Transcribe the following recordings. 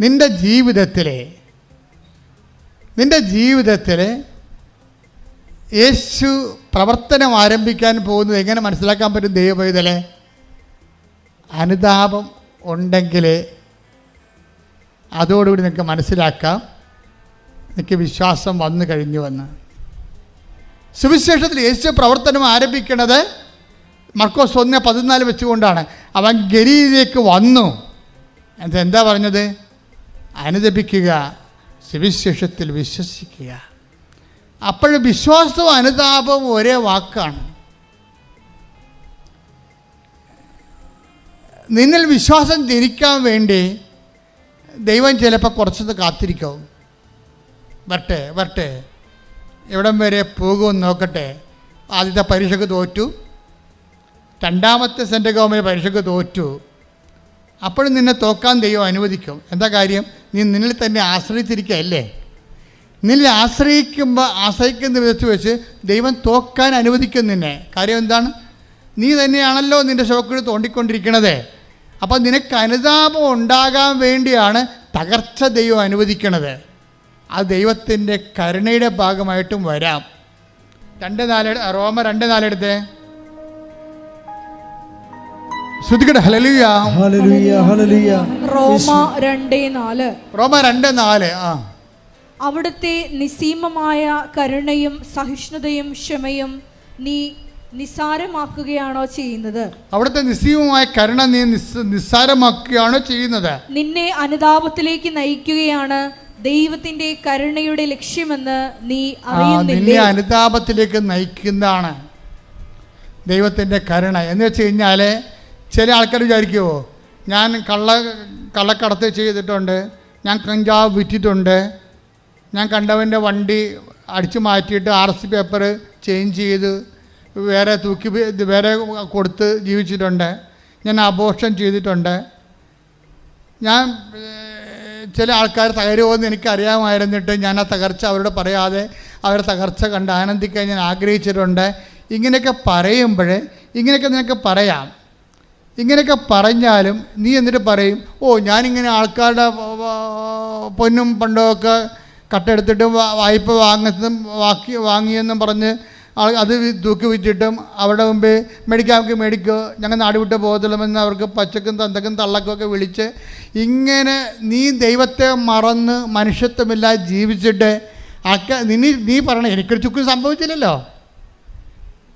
നിന്റെ ജീവിതത്തിലെ നിന്റെ ജീവിതത്തിലെ യേശു പ്രവർത്തനം ആരംഭിക്കാൻ പോകുന്നത് എങ്ങനെ മനസ്സിലാക്കാൻ പറ്റും ദൈവപൈതലെ? അനുതാപം ഉണ്ടെങ്കിൽ അതോടുകൂടി നിങ്ങൾക്ക് മനസ്സിലാക്കാം. എനിക്ക് വിശ്വാസം വന്നു കഴിഞ്ഞുവെന്ന് സുവിശേഷത്തിൽ യേശു പ്രവർത്തനം ആരംഭിക്കുന്നത് മർക്കോസ് ഒന്ന് പതിനാല് വെച്ചുകൊണ്ടാണ്. അവൻ ഗലീലേക്ക് വന്നു. എന്താ പറഞ്ഞത്? അനുദപിക്കുക സുവിശേഷത്തിൽ വിശ്വസിക്കുക. അപ്പോഴും വിശ്വാസവും അനുതാപവും ഒരേ വാക്കാണ്. നിന്നിൽ വിശ്വാസം ജനിക്കാൻ വേണ്ടി ദൈവം ചിലപ്പോൾ കുറച്ചത് കാത്തിരിക്കും. വരട്ടെ വരട്ടെ. എവിടം വരെ പോകുമെന്ന് നോക്കട്ടെ. ആദ്യത്തെ പരീക്ഷയ്ക്ക് തോറ്റു. രണ്ടാമത്തെ സെന്റ് ഗവൺമെന്റ് പരീക്ഷയ്ക്ക് തോറ്റു. അപ്പോഴും നിന്നെ തോക്കാൻ ദൈവം അനുവദിക്കും. എന്താ കാര്യം? നീ നിന്നിൽ തന്നെ ആശ്രയിച്ചിരിക്കുകയല്ലേ? നിന്നിൽ ആശ്രയിക്കുമ്പോൾ ആശ്രയിക്കുന്ന വിധത്തിൽ വെച്ച് ദൈവം തോക്കാൻ അനുവദിക്കും നിന്നെ. കാര്യം എന്താണ്? നീ തന്നെയാണല്ലോ നിന്റെ ശവക്കുഴി തോണ്ടിക്കൊണ്ടിരിക്കണത്. അപ്പം നിനക്ക് അനുതാപം ഉണ്ടാകാൻ വേണ്ടിയാണ് തകർച്ച ദൈവം അനുവദിക്കണത്. അത് ദൈവത്തിന്റെ കരുണയുടെ ഭാഗമായിട്ടും വരാം. രണ്ട് നാല് റോമ രണ്ട് നാലെടുത്തേ ശ്രുതികട ഹലലുയ റോമ രണ്ടേ നാല് റോമ രണ്ടേ നാല് ആ. അവിടുത്തെ നിസീമമായ കരുണയും സഹിഷ്ണുതയും ക്ഷമയും നീ നിസാരമാക്കുകയാണോ ചെയ്യുന്നത്? അവിടുത്തെ നിസ്സീമമായ കരുണ നീ നിസ്സാരമാക്കുകയാണോ ചെയ്യുന്നത്? നിന്നെ അനുതാപത്തിലേക്ക് നയിക്കുകയാണ് ദൈവത്തിന്റെ കരുണയുടെ ലക്ഷ്യമെന്ന് നീ നിന്നെ അനുതാപത്തിലേക്ക് നയിക്കുന്നതാണ് ദൈവത്തിന്റെ കരുണ. എന്ന് വെച്ച് കഴിഞ്ഞാൽ ചില ആൾക്കാർ വിചാരിക്കുമോ ഞാൻ കള്ള കള്ളക്കടത്ത് ചെയ്തിട്ടുണ്ട് ഞാൻ കഞ്ചാവ് വിറ്റിട്ടുണ്ട് ഞാൻ കണ്ടവന്റെ വണ്ടി അടിച്ചു മാറ്റിയിട്ട് ആർ എസ് പേപ്പർ ചേഞ്ച് ചെയ്ത് വേറെ തൂക്കി വേറെ കൊടുത്ത് ജീവിച്ചിട്ടുണ്ട് ഞാൻ അബോർഷൻ ചെയ്തിട്ടുണ്ട്. ഞാൻ ചില ആൾക്കാർ തകരുമെന്ന് എനിക്കറിയാമായിരുന്നിട്ട് ഞാൻ ആ തകർച്ച അവരോട് പറയാതെ അവരുടെ തകർച്ച കണ്ട് ആനന്ദിക്കാൻ ഞാൻ ആഗ്രഹിച്ചിട്ടുണ്ട്. ഇങ്ങനെയൊക്കെ പറയുമ്പോൾ ഇങ്ങനെയൊക്കെ നിനക്ക് പറയാം. ഇങ്ങനെയൊക്കെ പറഞ്ഞാലും നീ എന്നിട്ട് പറയും ഓ ഞാനിങ്ങനെ ആൾക്കാരുടെ പൊന്നും പണ്ടൊക്കെ കട്ടെടുത്തിട്ട് വായ്പ വാങ്ങുന്നതും വാക്കി വാങ്ങിയെന്നും പറഞ്ഞ് ആൾ അത് തൂക്കി വിറ്റിട്ടും അവരുടെ മുമ്പേ മേടിക്കാമെങ്കിൽ മേടിക്കോ ഞങ്ങൾ നാടുവിട്ട് പോകത്തില്ലെന്ന് അവർക്ക് പച്ചക്കും തന്തക്കും തള്ളക്കും ഒക്കെ വിളിച്ച് ഇങ്ങനെ നീ ദൈവത്തെ മറന്ന് മനുഷ്യത്വമില്ലാതെ ജീവിച്ചിട്ട് അക്ക നീ നീ പറയണേ എനിക്കൊരു ചുക്കും സംഭവിച്ചില്ലല്ലോ.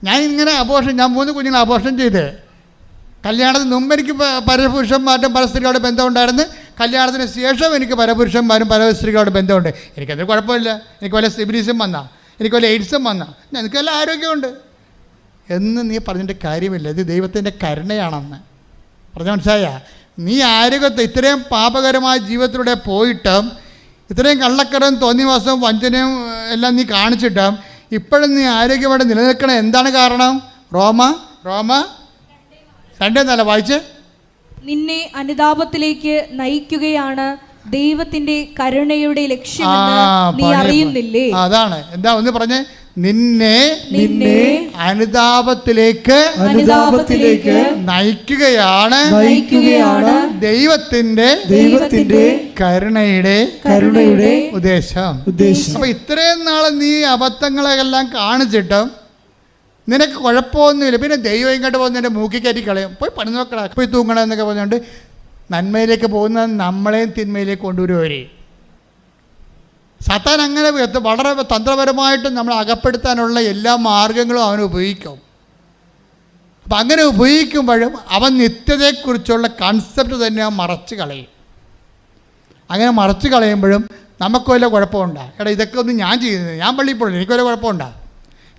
ഞാൻ ഇങ്ങനെ അപോഷം ഞാൻ മൂന്ന് കുഞ്ഞുങ്ങൾ അപോഷം ചെയ്ത്. കല്യാണത്തിന് മുമ്പ് എനിക്ക് പരപുരുഷന്മാരും പല സ്ത്രീകളുടെ ബന്ധമുണ്ടായിരുന്നു. കല്യാണത്തിന് ശേഷം എനിക്ക് പരപുരുഷന്മാരും പല സ്ത്രീകളുടെ ബന്ധമുണ്ട്. എനിക്കത് കുഴപ്പമില്ല. എനിക്ക് വല്ല സിബിലിസും വന്നാ. എനിക്ക് വല്ല എയ്ഡ്സും വന്നാ. എനിക്ക് വല്ല ആരോഗ്യമുണ്ട് എന്ന് നീ പറഞ്ഞിട്ട് കാര്യമില്ല. ഇത് ദൈവത്തിന്റെ കരുണയാണെന്ന്. പറഞ്ഞ മനസ്സിലായ? നീ ആരോഗ്യത്തെ ഇത്രയും പാപകരമായ ജീവിതത്തിലൂടെ പോയിട്ടും ഇത്രയും കള്ളക്കടം തോന്നിവാസവും വഞ്ചനയും എല്ലാം നീ കാണിച്ചിട്ടും ഇപ്പോഴും നീ ആരോഗ്യമായിട്ട് നിലനിൽക്കണം എന്താണ് കാരണം? റോമ? റോമ? രണ്ടേ നില വായിച്ച്? നിന്നെ അനുതാപത്തിലേക്ക് നയിക്കുകയാണ് ദൈവത്തിന്റെ കരുണയുടെ ലക്ഷ്യമെന്ന് നീ അറിയുന്നില്ലേ? അതാണ്. എന്താ ഒന്ന് പറഞ്ഞേ? നിന്നെ നിന്നെ അനുതാപത്തിലേക്ക് അനുതാപത്തിലേക്ക് നയിക്കുകയാണ് നയിക്കുകയാണ് ദൈവത്തിന്റെ ദൈവത്തിന്റെ കരുണയുടെ കരുണയുടെ ഉദ്ദേശം. ഉദ്ദേശം. അപ്പൊ ഇത്രയും നാളെ നീ അബദ്ധങ്ങളെല്ലാം കാണിച്ചിട്ടും നിനക്ക് കുഴപ്പമൊന്നുമില്ല. പിന്നെ ദൈവം ഇങ്ങോട്ട് പോകുന്ന എന്റെ മൂക്കി കയറ്റി കളയും. പോയി പണി നോക്കടാ. പോയി തൂങ്ങണം എന്നൊക്കെ പറഞ്ഞുകൊണ്ട് നന്മയിലേക്ക് പോകുന്ന നമ്മളെയും തിന്മയിലേക്ക് കൊണ്ടുവരുവരെ. സത്താൻ അങ്ങനെ വളരെ തന്ത്രപരമായിട്ട് നമ്മൾ അകപ്പെടുത്താനുള്ള എല്ലാ മാർഗങ്ങളും അവൻ ഉപയോഗിക്കും. അപ്പം അങ്ങനെ ഉപയോഗിക്കുമ്പോഴും അവൻ നിത്യതയെക്കുറിച്ചുള്ള കൺസെപ്റ്റ് തന്നെ മറച്ച് കളയും. അങ്ങനെ മറച്ച് കളയുമ്പോഴും നമുക്ക് വല്ല കുഴപ്പമുണ്ടാ? എടാ ഇതൊക്കെ ഒന്ന് ഞാൻ ചെയ്യുന്നത്. ഞാൻ പള്ളിയിൽ പോകണം എനിക്ക് വല്ല കുഴപ്പമുണ്ടാ?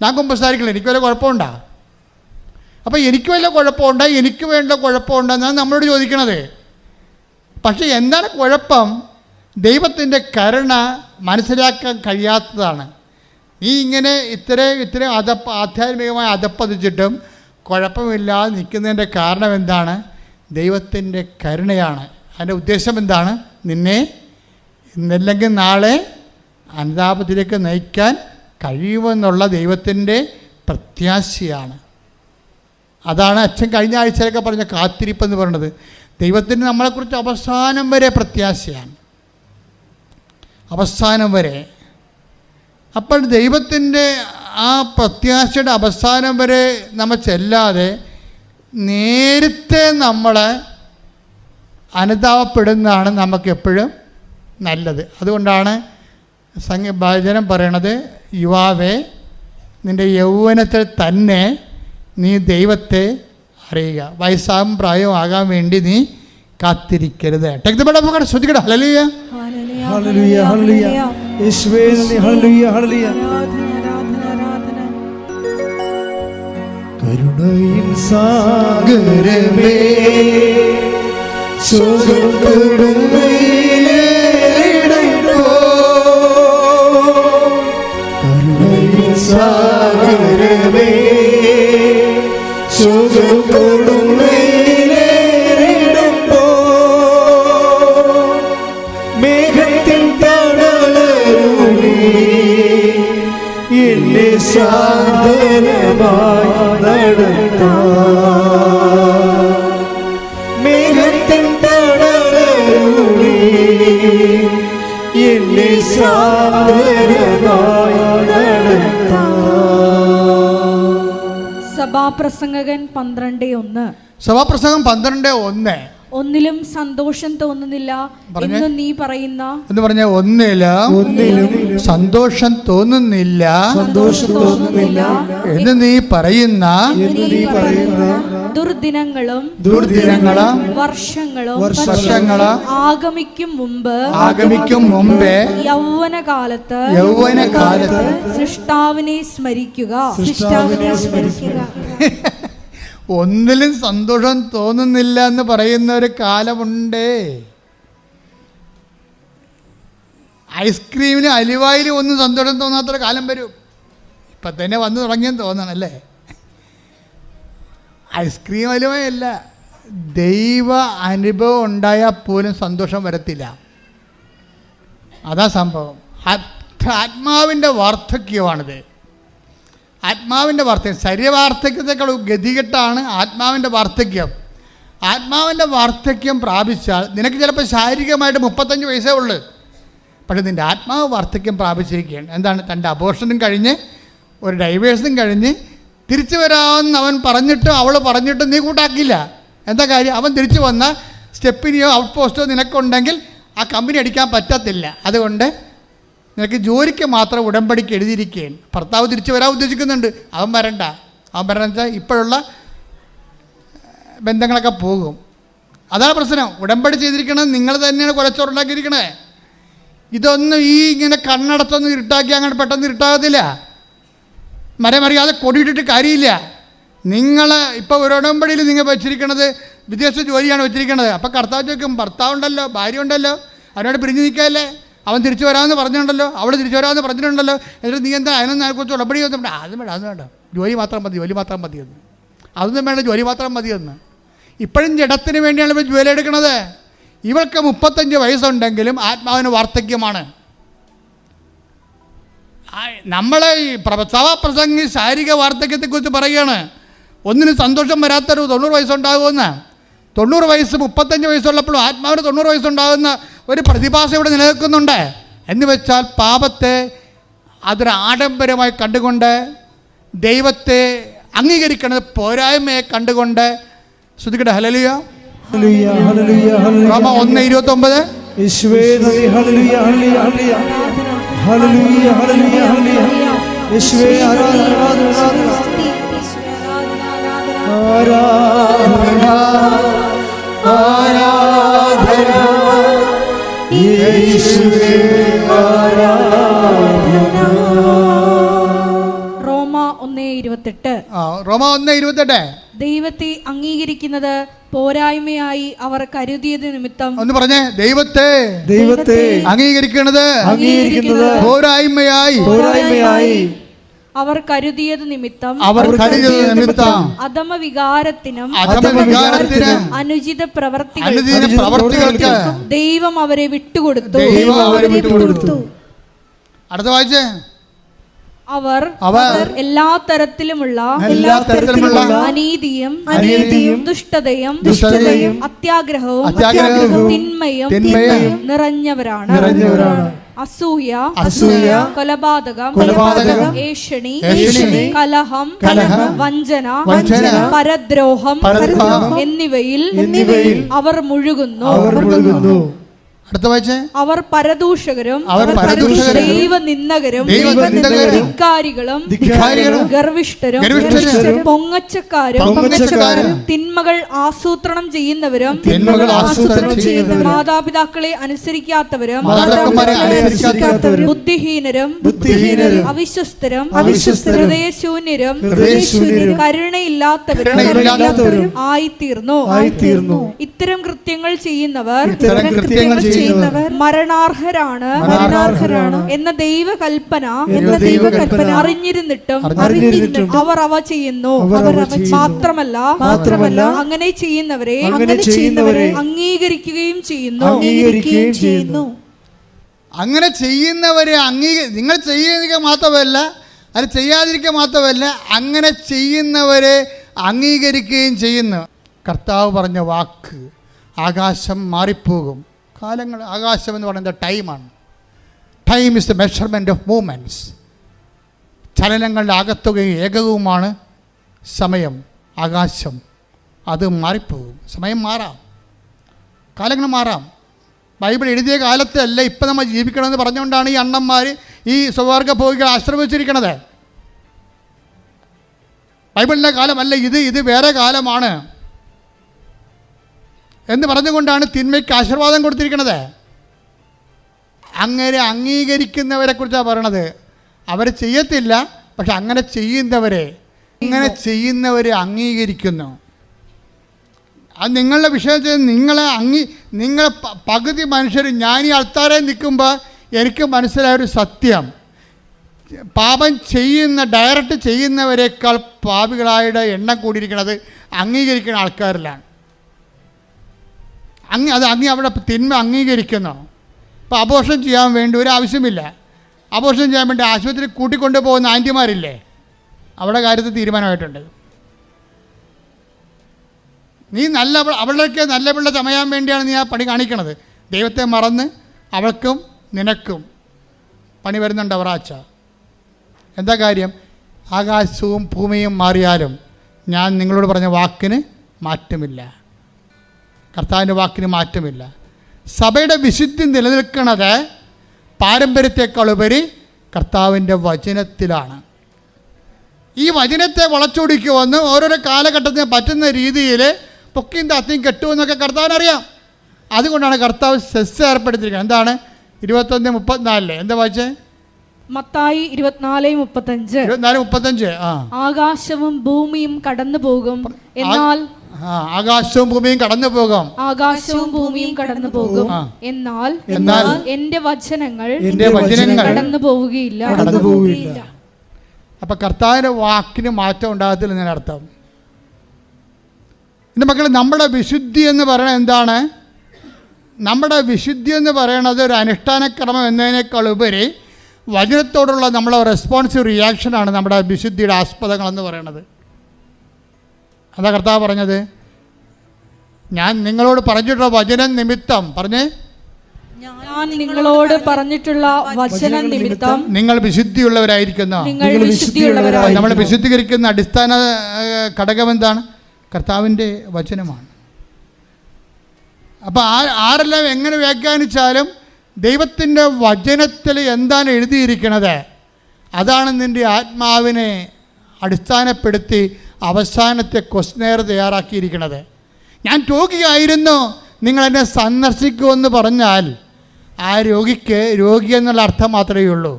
ഞാൻ കുമ്പസാരിക്കില്ല എനിക്ക് വല്ല കുഴപ്പമുണ്ട? അപ്പോൾ എനിക്ക് വല്ല കുഴപ്പമുണ്ടോ? എനിക്ക് വേണ്ട കുഴപ്പമുണ്ടെന്നാണ് നമ്മളോട് ചോദിക്കണത്. പക്ഷേ എന്താണ് കുഴപ്പം? ദൈവത്തിന്റെ കരുണ മനസ്സിലാക്കാൻ കഴിയാത്തതാണ്. നീ ഇങ്ങനെ ഇത്രയും ഇത്രയും അതപ്പ ആധ്യാത്മികമായി അതപ്പതിച്ചിട്ടും കുഴപ്പമില്ലാതെ നിൽക്കുന്നതിന്റെ കാരണം എന്താണ്? ദൈവത്തിന്റെ കരുണയാണ്. അതിന്റെ ഉദ്ദേശം എന്താണ്? നിന്നെ ഇന്നല്ലെങ്കിൽ നാളെ അനുതാപത്തിലേക്ക് നയിക്കാൻ കഴിയുമെന്നുള്ള ദൈവത്തിന്റെ പ്രത്യാശയാണ്. അതാണ് അച്ഛൻ കഴിഞ്ഞ ആഴ്ചയിലൊക്കെ പറഞ്ഞ കാത്തിരിപ്പ് എന്ന് പറയുന്നത്. ദൈവത്തിന് നമ്മളെക്കുറിച്ച് അവസാനം വരെ പ്രത്യാശയാണ്. അവസാനം വരെ. അപ്പോൾ ദൈവത്തിന്റെ ആ പ്രത്യാശയുടെ അവസാനം വരെ നമ്മൾ ചെല്ലാതെ നേരത്തെ നമ്മൾ അനുതാപപ്പെടുന്നതാണ് നമുക്കെപ്പോഴും നല്ലത്. അതുകൊണ്ടാണ് സംഘ ഭജനം പറയണത് യുവാവേ നിന്റെ യൗവനത്തിൽ തന്നെ നീ ദൈവത്തെ അറിയുക. വയസ്സാകും പ്രായവും ആകാൻ വേണ്ടി നീ കാത്തിരിക്കരുത്. ടെക്തപ്പെടാൻ ശ്രദ്ധിക്കട്ടെ ഹലലിയ ഹല്ലേലൂയ ഹല്ലേലൂയ ഹല്ലേലൂയ ഹല്ലേലൂയ കരുണയിൻ സാഗരമേ സഭാപ്രസംഗകൻ പന്ത്രണ്ട് ഒന്ന്. സഭാപ്രസംഗം പന്ത്രണ്ട് ഒന്ന്. ഒന്നിലും സന്തോഷം തോന്നുന്നില്ല. എന്ന് നീ പറയുന്ന? എന്ന് പറഞ്ഞ ഒന്നിലും ഒന്നിലും സന്തോഷം തോന്നുന്നില്ല. സന്തോഷം തോന്നുന്നില്ല. എന്ന് നീ പറയുന്ന? എന്ന് നീ പറയുന്ന? ദുർദിനങ്ങളും ദുർദിനങ്ങളും? വർഷങ്ങളും വർഷങ്ങളും? ആഗമിക്കും മുമ്പ് ആഗമിക്കും മുമ്പേ യൗവനകാലത്ത് യൗവനകാലത്ത് സൃഷ്ടാവിനെ സ്മരിക്കുക. സൃഷ്ടാവിനെ സ്മരിക്കുക. ഒന്നിലും സന്തോഷം തോന്നുന്നില്ല എന്ന് പറയുന്ന ഒരു കാലമുണ്ട്. ഐസ്ക്രീമിന് അലിവായിൽ ഒന്നും സന്തോഷം തോന്നാത്തൊരു കാലം വരും. ഇപ്പം തന്നെ വന്നു തുടങ്ങിയെന്ന് തോന്നണം അല്ലേ? ഐസ്ക്രീം അലുവയല്ല. ദൈവ അനുഭവം ഉണ്ടായാൽ പോലും സന്തോഷം വരത്തില്ല. അതാ സംഭവം. ആത്- ആത്മാവിന്റെ വാർദ്ധക്യമാണിത്. ആത്മാവിന്റെ വാർദ്ധക്യം ശരീരവാർദ്ധക്യത്തെക്കാൾ ഗതികെട്ടാണ് ആത്മാവിന്റെ വാർദ്ധക്യം. ആത്മാവിന്റെ വാർദ്ധക്യം പ്രാപിച്ചാൽ നിനക്ക് ചിലപ്പോൾ ശാരീരികമായിട്ട് മുപ്പത്തഞ്ച് വയസ്സേ ഉള്ളൂ. പക്ഷേ നിന്റെ ആത്മാവ് വാർദ്ധക്യം പ്രാപിച്ചിരിക്കുകയാണ്. എന്താണ്? തന്റെ അബോർഷനും കഴിഞ്ഞ് ഒരു ഡൈവേഴ്സും കഴിഞ്ഞ് തിരിച്ചു വരാമെന്ന് അവൻ പറഞ്ഞിട്ടും അവൾ പറഞ്ഞിട്ടും നീ കൂട്ടാക്കില്ല എന്താ കാര്യം? അവൻ തിരിച്ചു വന്ന സ്റ്റെപ്പിനെയോ ഔട്ട് പോസ്റ്റോ നിനക്കുണ്ടെങ്കിൽ ആ കമ്പനി അടിക്കാൻ പറ്റത്തില്ല. അതുകൊണ്ട് നിനക്ക് ജോലിക്ക് മാത്രം ഉടമ്പടിക്ക് എഴുതിയിരിക്കുകയാണ് ഭർത്താവ് തിരിച്ചു വരാൻ ഉദ്ദേശിക്കുന്നുണ്ട്. അവൻ വരണ്ട. അവൻ വരണമെന്ന് വെച്ചാൽ ഇപ്പോഴുള്ള ബന്ധങ്ങളൊക്കെ പോകും. അതാണ് പ്രശ്നം. ഉടമ്പടി ചെയ്തിരിക്കണത് നിങ്ങൾ തന്നെയാണ് കുലച്ചോറുണ്ടാക്കിയിരിക്കണേ ഇതൊന്നും ഈ ഇങ്ങനെ കണ്ണടത്തൊന്നും ഇരുട്ടാക്കി അങ്ങനെ പെട്ടെന്ന് ഇരുട്ടാകത്തില്ല. മരമറിയാതെ കൊടിയിട്ടിട്ട് കാര്യമില്ല. നിങ്ങൾ ഇപ്പോൾ ഒരു ഉടമ്പടിയിൽ നിങ്ങൾ വെച്ചിരിക്കണത് വിദേശ ജോലിയാണ് വെച്ചിരിക്കുന്നത് അപ്പോൾ കർത്താവ് ചോദിക്കും ഭർത്താവുണ്ടല്ലോ? ഭാര്യ ഉണ്ടല്ലോ അവരോട് പിരിഞ്ഞു നിൽക്കാല്ലേ? അവൻ തിരിച്ചു വരാമെന്ന് പറഞ്ഞിട്ടുണ്ടല്ലോ. അവൾ തിരിച്ചു വരാമെന്ന് പറഞ്ഞിട്ടുണ്ടല്ലോ. എന്നിട്ട് നീ എന്താ അതിനൊന്നും അതിനെക്കുറിച്ച് ഉടമ്പടി ഒന്നും വേണ്ട അതും വേണ്ട അതും വേണ്ട. ജോലി മാത്രം മതി ജോലി മാത്രം മതിയെന്ന് അതൊന്നും വേണ്ട ജോലി മാത്രം മതി എന്ന്. ഇപ്പോഴും ജഡത്തിന് വേണ്ടിയാണ് ഇവർ ജോലി എടുക്കുന്നത്. ഇവൾക്ക് മുപ്പത്തഞ്ച് വയസ്സുണ്ടെങ്കിലും ആത്മാവിന് വാർദ്ധക്യമാണ്. നമ്മൾ ഈ സഭാപ്രസംഗി ശാരീരിക വാർദ്ധക്യത്തെക്കുറിച്ച് പറയുകയാണ്. ഒന്നിനും സന്തോഷം വരാത്തൊരു തൊണ്ണൂറ് വയസ്സുണ്ടാകുമെന്ന്. തൊണ്ണൂറ് വയസ്സ് മുപ്പത്തഞ്ച് വയസ്സുള്ളപ്പോഴും ആത്മാവിന് തൊണ്ണൂറ് വയസ്സുണ്ടാകുന്ന ഒരു പ്രതിഭാസം ഇവിടെ നിലനിൽക്കുന്നുണ്ട്. എന്ന് വെച്ചാൽ പാപത്തെ അതൊരു ആഡംബരമായി കണ്ടുകൊണ്ട് ദൈവത്തെ അംഗീകരിക്കുന്നത് പോരായ്മയെ കണ്ടുകൊണ്ട്. ശ്രുതിക്കട്ടെ ഹലലിയ ഹല്ലേലൂയ ഹല്ലേലൂയ റോമ ഹല്ലേലൂയ ഒന്ന് ഇരുപത്തൊമ്പത് ആരാധന ആരാധന. ഹല്ലേലൂയ റോമ ഒന്ന് ഇരുപത്തെട്ട്. ആ റോമ ഒന്ന് ഇരുപത്തെട്ട്. ദൈവത്തെ അംഗീകരിക്കുന്നത് പോരായ്മയായി അവർ കരുതിയത് നിമിത്തം. ഒന്ന് പറഞ്ഞേ ദൈവത്തെ ദൈവത്തെ അംഗീകരിക്കുന്നത് അംഗീകരിക്കുന്നത് പോരായ്മയായി. പോരായ്മയായി. അവർ കരുതിയത് നിമിത്തം അവർ കരുതിയത് നിമിത്തം അധമ വികാരത്തിനും അധമവികാരത്തിന് അനുചിത പ്രവർത്തികൾ അനുദിന പ്രവർത്തികൾക്ക് ദൈവം അവരെ വിട്ടുകൊടുത്തു. ദൈവം അവരെ വിട്ടുകൊടുത്തു. അടുത്ത വായിച്ചേ? അവർ അവർ എല്ലാ തരത്തിലുമുള്ള എല്ലാ തരത്തിലുമുള്ള അനീതിയും അനീതിയും ദുഷ്ടതയും ദുഷ്ടതയും അത്യാഗ്രഹവും അത്യാഗ്രഹവും തിന്മയും തിന്മയും നിറഞ്ഞവരാണ്. നിറഞ്ഞവരാണ്. അസൂയ അസൂയ കൊലപാതകം കൊലപാതകം ഏഷണി ഏഷണി കലഹം കലഹം വഞ്ചന വഞ്ചന പരദ്രോഹം പരദ്രോഹം എന്നിവയിൽ എന്നിവയിൽ അവർ മുഴുകുന്നു. അവർ മുഴുകുന്നു. അടുത്ത വായിച്ചേ? അവർ പരദൂഷകരും അവർ പരദൂഷകരും ദൈവനിന്ദകരും ദൈവനിന്ദകരും ധിക്കാരികളും ധിക്കാരികളും ഗർവിഷ്ഠരും ഗർവിഷ്ഠരും പൊങ്ങച്ചക്കാരും പൊങ്ങച്ചക്കാരും തിന്മകൾ ആസൂത്രണം ചെയ്യുന്നവരും തിന്മകൾ ആസൂത്രണം ചെയ്യുന്നവരും മാതാപിതാക്കളെ അനുസരിക്കാത്തവരും മാതാപിതാക്കളെ അനുസരിക്കാത്തവരും ബുദ്ധിഹീനരും ബുദ്ധിഹീനരും അവിശ്വസ്തരും അവിശ്വസ്തരും ഹൃദയശൂന്യരും ഹൃദയശൂന്യരും കരുണയില്ലാത്തവരും കരുണയില്ലാത്തവരും ആയിത്തീർന്നു. ആയിത്തീർന്നു. ഇത്തരം കൃത്യങ്ങൾ ചെയ്യുന്നവർ ഇത്തരം കൃത്യങ്ങൾ ചെയ്യുന്നവർ മരണാർഹരാണ്. മരണാർഹരാണ്. എന്ന ദൈവകൽപ്പന എന്ന ദൈവകൽപ്പന അറിഞ്ഞിരുന്നിട്ടും അറിഞ്ഞിരുന്നിട്ടും അവർ അവ ചെയ്യുന്നു. അവർ അവ മാത്രമല്ല മാത്രമല്ല അങ്ങനെ ചെയ്യുന്നവരെ അങ്ങനെ ചെയ്യുന്നവരെ അംഗീകരിക്കുകയും ചെയ്യുന്നു. അംഗീകരിക്കുകയും ചെയ്യുന്നു. അങ്ങനെ ചെയ്യുന്നവരെ അംഗീക നിങ്ങൾ ചെയ്യുക മാത്രമല്ല അത് ചെയ്യാതിരിക്കുക മാത്രമല്ല അങ്ങനെ ചെയ്യുന്നവരെ അംഗീകരിക്കുകയും ചെയ്യുന്നു. കർത്താവ് പറഞ്ഞ വാക്ക് ആകാശം മാറിപ്പോകും. കാലങ്ങൾ ആകാശം എന്ന് പറയുന്നത് ടൈമാണ്. Time is the measurement of moments ചലനങ്ങളുടെ ആകത്തുകയും ഏകവുമാണ് സമയം ആകാശം. അത് മാറിപ്പോകും. സമയം മാറാം. കാലങ്ങൾ മാറാം. ബൈബിൾ എഴുതിയ കാലത്തല്ല ഇപ്പം നമ്മൾ ജീവിക്കണമെന്ന് പറഞ്ഞുകൊണ്ടാണ് ഈ അണ്ണന്മാർ ഈ സ്വർഗ ഭോഗികൾ ആശ്രമിച്ചിരിക്കണത്. ബൈബിളിന്റെ കാലമല്ല ഇത് ഇത് വേറെ കാലമാണ്. എന്ന് പറഞ്ഞുകൊണ്ടാണ് തിന്മയ്ക്ക് ആശീർവാദം കൊടുത്തിരിക്കുന്നത് അങ്ങനെ അംഗീകരിക്കുന്നവരെ കുറിച്ചാണ് പറയണത്. അവർ ചെയ്യത്തില്ല പക്ഷെ അങ്ങനെ ചെയ്യുന്നവരെ അങ്ങനെ ചെയ്യുന്നവരെ അംഗീകരിക്കുന്നു. അത് നിങ്ങളുടെ വിഷയത്തിൽ നിങ്ങളെ അംഗീ നിങ്ങൾ പകുതി മനുഷ്യർ ഞാൻ ഈ ആൾക്കാരെ നിൽക്കുമ്പോൾ എനിക്ക് മനസ്സിലായ ഒരു സത്യം. പാപം ചെയ്യുന്ന ഡയറക്റ്റ് ചെയ്യുന്നവരെക്കാൾ പാപികളായുടെ എണ്ണം കൂടിയിരിക്കുന്നത് അംഗീകരിക്കുന്ന ആൾക്കാരിലാണ്. അങ്ങ് അത് അങ്ങ് അവിടെ തിന്മ അംഗീകരിക്കുന്നു. അപ്പോൾ അബോർഷൻ ചെയ്യാൻ വേണ്ടി ഒരു ആവശ്യമില്ല. അബോർഷൻ ചെയ്യാൻ വേണ്ടി ആശുപത്രി കൂട്ടിക്കൊണ്ടു പോകുന്ന ആന്റിമാരില്ലേ? അവിടെ കാര്യത്തിൽ തീരുമാനമായിട്ടുണ്ട്. നീ നല്ല പിള്ള- നല്ല പിള്ള ചമയാൻ വേണ്ടിയാണ് നീ ആ പണി കാണിക്കണത്. ദൈവത്തെ മറന്ന് അവൾക്കും നിനക്കും പണി വരുന്നുണ്ട് അവറാച്ച എന്താ കാര്യം? ആകാശവും ഭൂമിയും മാറിയാലും ഞാൻ നിങ്ങളോട് പറഞ്ഞ വാക്കിന് മാറ്റമില്ല. കർത്താവിന്റെ വാക്കിന് മാറ്റമില്ല. സഭയുടെ വിശുദ്ധി നിലനിൽക്കുന്നത് പാരമ്പര്യത്തെക്കാളുപരി കർത്താവിന്റെ വചനത്തിലാണ്. ഈ വചനത്തെ വളച്ചൊടിക്കുമെന്ന് ഓരോരോ കാലഘട്ടത്തിന് പറ്റുന്ന രീതിയിൽ പൊക്കിയും താത്തിയും കെട്ടുമെന്നൊക്കെ കർത്താവിനറിയാം. അതുകൊണ്ടാണ് കർത്താവ് സെസ് ഏർപ്പെടുത്തിയിരിക്കുന്നത്. എന്താണ്? ഇരുപത്തൊന്ന് മുപ്പത്തിനാലിൽ. എന്താ വായിച്ചേ? മത്തായി ഇരുപത്തിനാല് മുപ്പത്തഞ്ച്. ഇരുപത്തിനാല് മുപ്പത്തഞ്ച്. ആകാശവും ഭൂമിയും കടന്നു പോകും എന്നാൽ ആകാശവും ഭൂമിയും കടന്നു പോകും. ആകാശവും ഭൂമിയും കടന്നു പോകും. എന്നാൽ എന്നാൽ എന്റെ വചനങ്ങൾ എന്റെ വചനങ്ങൾ കടന്നു പോവുകയില്ല. കടന്നു പോവുകയില്ല. അപ്പൊ കർത്താവിന്റെ വാക്കിന് മാറ്റം ഉണ്ടാകത്തില്ല ഞാൻ അർത്ഥം എന്റെ മക്കൾ നമ്മുടെ വിശുദ്ധി എന്ന് പറയുന്നത് എന്താണ്? നമ്മുടെ വിശുദ്ധി എന്ന് പറയുന്നത് ഒരു അനുഷ്ഠാനക്രമം എന്നതിനേക്കാൾ ഉപരി വചനത്തോടുള്ള നമ്മളെ റെസ്പോൺസീവ് റിയാക്ഷനാണ് നമ്മുടെ വിശുദ്ധിയുടെ ആസ്പദങ്ങൾ എന്ന് പറയുന്നത്. അതാ കർത്താവ് പറഞ്ഞത്? ഞാൻ നിങ്ങളോട് പറഞ്ഞിട്ടുള്ള വചനം നിമിത്തം പറഞ്ഞേ? ഞാൻ നിങ്ങളോട് പറഞ്ഞിട്ടുള്ള വചന നിമിത്തം നിങ്ങൾ വിശുദ്ധിയുള്ളവരായിരിക്കുന്ന നിങ്ങൾ വിശുദ്ധിയുള്ളവരായി നമ്മൾ വിശുദ്ധീകരിക്കുന്ന അടിസ്ഥാന ഘടകം എന്താണ്? കർത്താവിന്റെ വചനമാണ്. അപ്പോൾ ആ ആരെല്ലാം എങ്ങനെ വ്യാഖ്യാനിച്ചാലും ദൈവത്തിന്റെ വചനത്തിൽ എന്താണ് എഴുതിയിരിക്കുന്നത് അതാണ് നിന്റെ ആത്മാവിനെ അടിസ്ഥാനപ്പെടുത്തി അവസാനത്തെ ക്വസ്റ്റ്നെയർ തയ്യാറാക്കിയിരിക്കുന്നത് ഞാൻ രോഗിയായിരുന്നു. നിങ്ങൾ എന്നെ സന്ദർശിക്കുമെന്ന് പറഞ്ഞാൽ ആ രോഗിക്ക് രോഗി എന്നുള്ള അർത്ഥം മാത്രമേ ഉള്ളൂ.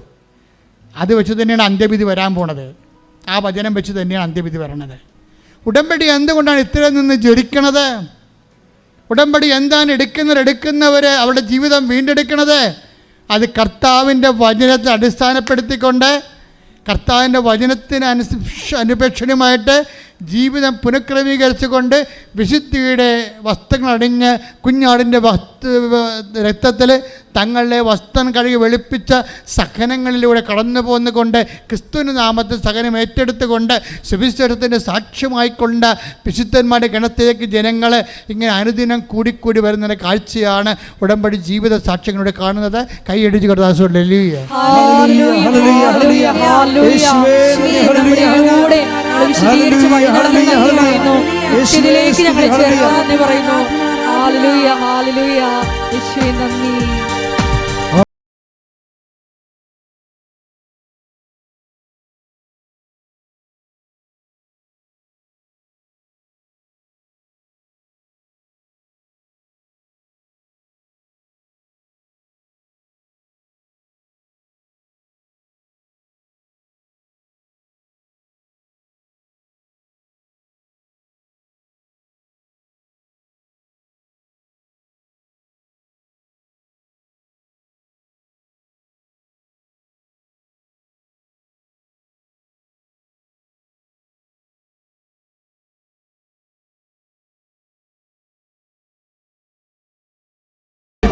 അത് വെച്ച് തന്നെയാണ് അന്ത്യവിധി വരാൻ പോണത്. ആ വചനം വെച്ച് തന്നെയാണ് അന്ത്യവിധി വരണത്. ഉടമ്പടി എന്തുകൊണ്ടാണ് ഇത്രയും നിന്ന് ജരിക്കണത് ഉടമ്പടി എന്താണ് എടുക്കുന്നവർ എടുക്കുന്നവർ അവരുടെ ജീവിതം വീണ്ടെടുക്കണത്? അത് കർത്താവിന്റെ വചനത്തെ അടിസ്ഥാനപ്പെടുത്തിക്കൊണ്ട് കർത്താവിന്റെ വചനത്തിന് അനുസ അനുപേക്ഷണമായിട്ട് ജീവിതം പുനഃക്രമീകരിച്ചുകൊണ്ട് വിശുദ്ധിയുടെ വസ്ത്രങ്ങൾ അണിഞ്ഞ് കുഞ്ഞാടിന്റെ വസ്തു രക്തത്തിൽ തങ്ങളുടെ വസ്ത്രം കഴുകി വെളുപ്പിച്ച സഹനങ്ങളിലൂടെ കടന്നു പോന്നുകൊണ്ട് ക്രിസ്തുവിന് നാമത്തിൽ സഹനം ഏറ്റെടുത്തുകൊണ്ട് സുവിശേഷത്തിന്റെ സാക്ഷ്യമായിക്കൊണ്ട് വിശുദ്ധന്മാരുടെ ഗണത്തിലേക്ക് ജനങ്ങൾ ഇങ്ങനെ അനുദിനം കൂടിക്കൂടി വരുന്ന കാഴ്ചയാണ് ഉടമ്പടി ജീവിത സാക്ഷ്യങ്ങളുടെ കാണുന്നത്. കൈയടിച്ച് കടദാസോട് ഹല്ലേലൂയ, നന്ദി. പറയുന്നു ഇതിലേക്ക് ഞങ്ങൾ നന്ദി പറയുന്നു. ഹാലലൂയ ഹാലലൂയ. യേശുവേ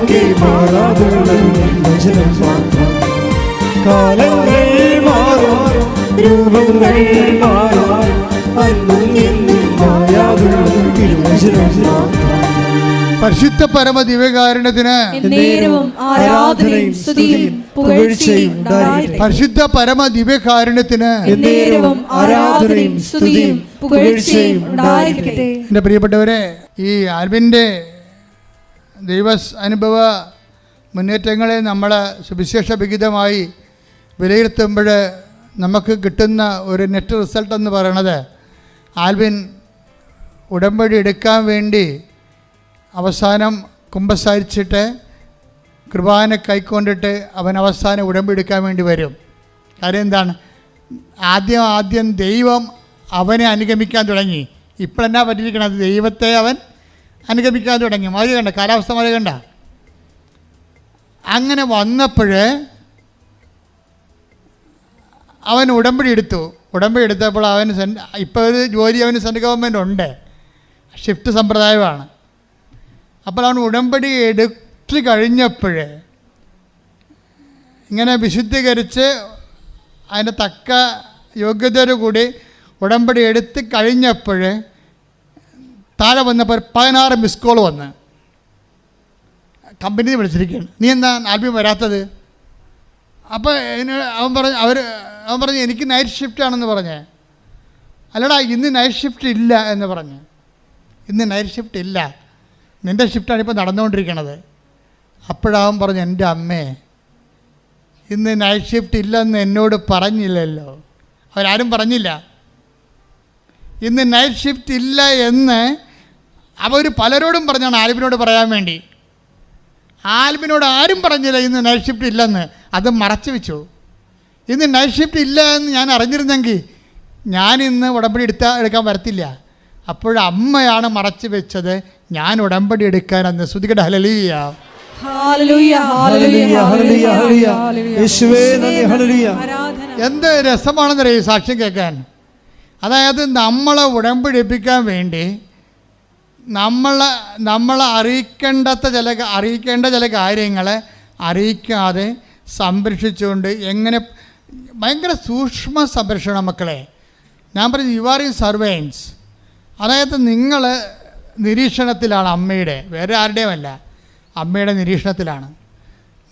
നന്ദി മാറാതുള്ള വചനം മാത്രം. കാലങ്ങൾ മാറും രൂപങ്ങൾ മാറും അന്നും എന്നും മായാതുള്ള തിരുവചനം മാത്രം. പരിശുദ്ധ പരമ ദിവ്യകാരുണ്യത്തിന് എന്നേരവും ആരാധനയും സ്തുതിയും പുകഴ്ചയും ഉണ്ടായിരിക്കട്ടെ. പരിശുദ്ധ പരമ ദിവ്യകാരുണ്യത്തിന് എന്റെ ആരാധനയും സ്തുതിയും പുകഴ്ചയും ഉണ്ടായിരിക്കട്ടെ. എന്റെ പ്രിയപ്പെട്ടവരെ ഈ ആൽബിന്റെ ദൈവ അനുഭവ മുന്നേറ്റങ്ങളെ നമ്മൾ സുവിശേഷ വിഹിതമായി വിലയിരുത്തുമ്പോൾ നമുക്ക് കിട്ടുന്ന ഒരു നെറ്റ് റിസൾട്ട് എന്ന് പറയണത് ആൽവിൻ ഉടമ്പടി എടുക്കാൻ വേണ്ടി അവസാനം കുമ്പസാരിച്ചിട്ട് കൃപാനെ കൈക്കൊണ്ടിട്ട് അവൻ അവസാനം ഉടമ്പടി എടുക്കാൻ വേണ്ടി വരും. കാര്യം എന്താണ്? ആദ്യം ആദ്യം ദൈവം അവനെ അനുഗമിക്കാൻ തുടങ്ങി. ഇപ്പോഴെന്നാ പറ്റിയിരിക്കണത്? ദൈവത്തെ അവൻ അനുഗമിക്കാൻ തുടങ്ങി. മഴ കണ്ട കാലാവസ്ഥ മഴ കണ്ട. അങ്ങനെ വന്നപ്പോൾ അവൻ ഉടമ്പടി എടുത്തു. ഉടമ്പടി എടുത്തപ്പോൾ അവൻ സെൻ ഇപ്പോൾ ഒരു ജോലി അവന് സെൻട്രൽ ഗവൺമെന്റ് ഉണ്ട്. ഷിഫ്റ്റ് സമ്പ്രദായമാണ്. അപ്പോൾ അവൻ ഉടമ്പടി എടുത്തു കഴിഞ്ഞപ്പോൾ ഇങ്ങനെ വിശുദ്ധീകരിച്ച് അതിന്റെ തക്ക യോഗ്യതയോടുകൂടി ഉടമ്പടി എടുത്ത് കഴിഞ്ഞപ്പോൾ താഴെ വന്നപ്പോൾ പതിനാറ് മിസ് കോൾ വന്ന്. കമ്പനി വിളിച്ചിരിക്കുകയാണ്. നീ എന്താ ആൽബം വരാത്തത്? അപ്പോൾ അവൻ പറഞ്ഞു അവർ അവൻ പറഞ്ഞു എനിക്ക് നൈറ്റ് ഷിഫ്റ്റ് ആണെന്ന് പറഞ്ഞേ. അല്ലടാ ഇന്ന് നൈറ്റ് ഷിഫ്റ്റ് ഇല്ല എന്ന് പറഞ്ഞു. ഇന്ന് നൈറ്റ് ഷിഫ്റ്റ് ഇല്ല. നിന്റെ ഷിഫ്റ്റാണ് ഇപ്പോൾ നടന്നുകൊണ്ടിരിക്കണത്. അപ്പോഴവൻ പറഞ്ഞു എന്റെ അമ്മേ ഇന്ന് നൈറ്റ് ഷിഫ്റ്റ് ഇല്ലെന്ന് എന്നോട് പറഞ്ഞില്ലല്ലോ. അവരാരും പറഞ്ഞില്ല. ഇന്ന് നൈറ്റ് ഷിഫ്റ്റ് ഇല്ല എന്ന് അവർ പലരോടും പറഞ്ഞാണ് ആൽബിനോട് പറയാൻ വേണ്ടി. ആൽബിനോട് ആരും പറഞ്ഞില്ല ഇന്ന് നൈറ്റ് ഷിഫ്റ്റ് ഇല്ലെന്ന്. അത് മറച്ചു വെച്ചു. ഇന്ന് നൈറ്റ് ഷിഫ്റ്റ് ഇല്ല എന്ന് ഞാൻ അറിഞ്ഞിരുന്നെങ്കിൽ ഞാൻ ഇന്ന് ഉടമ്പടി എടുത്താൽ എടുക്കാൻ വരത്തില്ല. അപ്പോഴമ്മയാണ് മറച്ചു വെച്ചത് ഞാൻ ഉടമ്പടി എടുക്കാൻ അന്ന് ശ്രുതികട ഹലലിയ ഹല്ലേലൂയ, ഹല്ലേലൂയ, ഹല്ലേലൂയ. യേശുവേ ഹല്ലേലൂയ. ആരാധന. എന്ത് രസമാണെന്നറിയ ഈ സാക്ഷ്യം കേൾക്കാൻ? അതായത് നമ്മളെ ഉടമ്പടിപ്പിക്കാൻ വേണ്ടി നമ്മളെ നമ്മളെ അറിയിക്കേണ്ടാത്ത ചില അറിയിക്കേണ്ട ചില കാര്യങ്ങളെ അറിയിക്കാതെ സംരക്ഷിച്ചുകൊണ്ട് എങ്ങനെ ഭയങ്കര സൂക്ഷ്മ സംരക്ഷണം മക്കളെ. ഞാൻ പറഞ്ഞു യു ആർ ഇൻ സർവൈൻസ് അതായത് നിങ്ങൾ നിരീക്ഷണത്തിലാണ് അമ്മയുടെ വേറെ ആരുടെയുമല്ല അമ്മയുടെ നിരീക്ഷണത്തിലാണ്.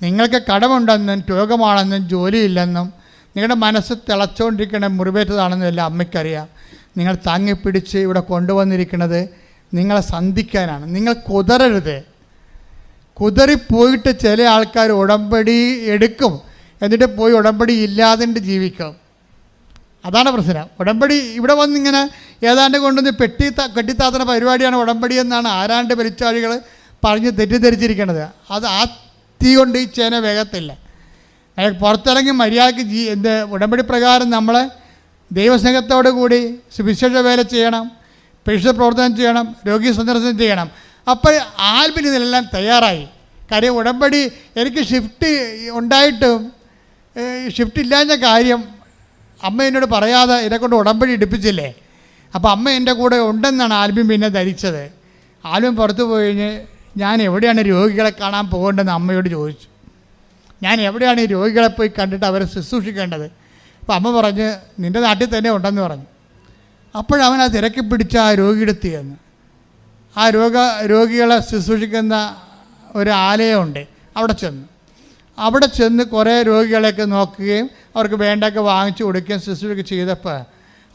നിങ്ങൾക്ക് കടമുണ്ടെന്നും രോഗമാണെന്നും ജോലിയില്ലെന്നും നിങ്ങളുടെ മനസ്സ് തിളച്ചുകൊണ്ടിരിക്കുന്ന മുറിവേറ്റതാണെന്നും എല്ലാം അമ്മയ്ക്കറിയാം. നിങ്ങൾ താങ്ങിപ്പിടിച്ച് ഇവിടെ കൊണ്ടുവന്നിരിക്കുന്നത് നിങ്ങളെ സന്ധിക്കാനാണ്. നിങ്ങൾ കുതറരുത്. കുതറിപ്പോയിട്ട് ചില ആൾക്കാർ ഉടമ്പടി എടുക്കും. എന്നിട്ട് പോയി ഉടമ്പടി ഇല്ലാതെ ജീവിക്കും. അതാണ് പ്രശ്നം. ഉടമ്പടി ഇവിടെ വന്നിങ്ങനെ ഏതാണ്ട് കൊണ്ടുവന്ന് പെട്ടി കെട്ടിത്താത്തുന്ന പരിപാടിയാണ് ഉടമ്പടി എന്നാണ് ആരാണ്ട് പെരിച്ചാഴികൾ പറഞ്ഞ് തെറ്റിദ്ധരിച്ചിരിക്കുന്നത് അത് ആ തീ കൊണ്ട് ഈ ചേന വേഗത്തില്ല അയാൾ പുറത്തിറങ്ങി മര്യാദയ്ക്ക് ജീ എന്ത് ഉടമ്പടി പ്രകാരം നമ്മൾ ദൈവസ്നേഹത്തോടു കൂടി സുവിശേഷ വേല ചെയ്യണം. പരിശുദ്ധ പ്രവർത്തനം ചെയ്യണം രോഗി സന്ദർശനം ചെയ്യണം. അപ്പോൾ ആൽബിന് ഇതിലെല്ലാം തയ്യാറായി. കാര്യം ഉടമ്പടി എനിക്ക് ഷിഫ്റ്റ് ഉണ്ടായിട്ടും ഷിഫ്റ്റ് ഇല്ലാഞ്ഞ കാര്യം അമ്മ എന്നോട് പറയാതെ ഇതേക്കൊണ്ട് ഉടമ്പടി എടുപ്പിച്ചില്ലേ? അപ്പോൾ അമ്മ എന്റെ കൂടെ ഉണ്ടെന്നാണ് ആൽബിൻ പിന്നെ ധരിച്ചത്. ആൽബിൻ പുറത്തു പോയി കഴിഞ്ഞ് ഞാൻ എവിടെയാണ് രോഗികളെ കാണാൻ പോകേണ്ടതെന്ന് അമ്മയോട് ചോദിച്ചു. ഞാൻ എവിടെയാണ് ഈ രോഗികളെ പോയി കണ്ടിട്ട് അവരെ ശുശ്രൂഷിക്കേണ്ടത്? അപ്പോൾ അമ്മ പറഞ്ഞ് നിന്റെ നാട്ടിൽ തന്നെ ഉണ്ടെന്ന് പറഞ്ഞു. അപ്പോഴവൻ ആ തിരക്കി പിടിച്ച ആ രോഗിയുടെ എത്തിയെന്ന് ആ രോഗ രോഗികളെ ശുശ്രൂഷിക്കുന്ന ഒരു ആലയമുണ്ട്. അവിടെ ചെന്നു. അവിടെ ചെന്ന് കുറേ രോഗികളെയൊക്കെ നോക്കുകയും അവർക്ക് വേണ്ടൊക്കെ വാങ്ങിച്ചു കൊടുക്കുകയും ശുശ്രൂഷ ചെയ്തപ്പോൾ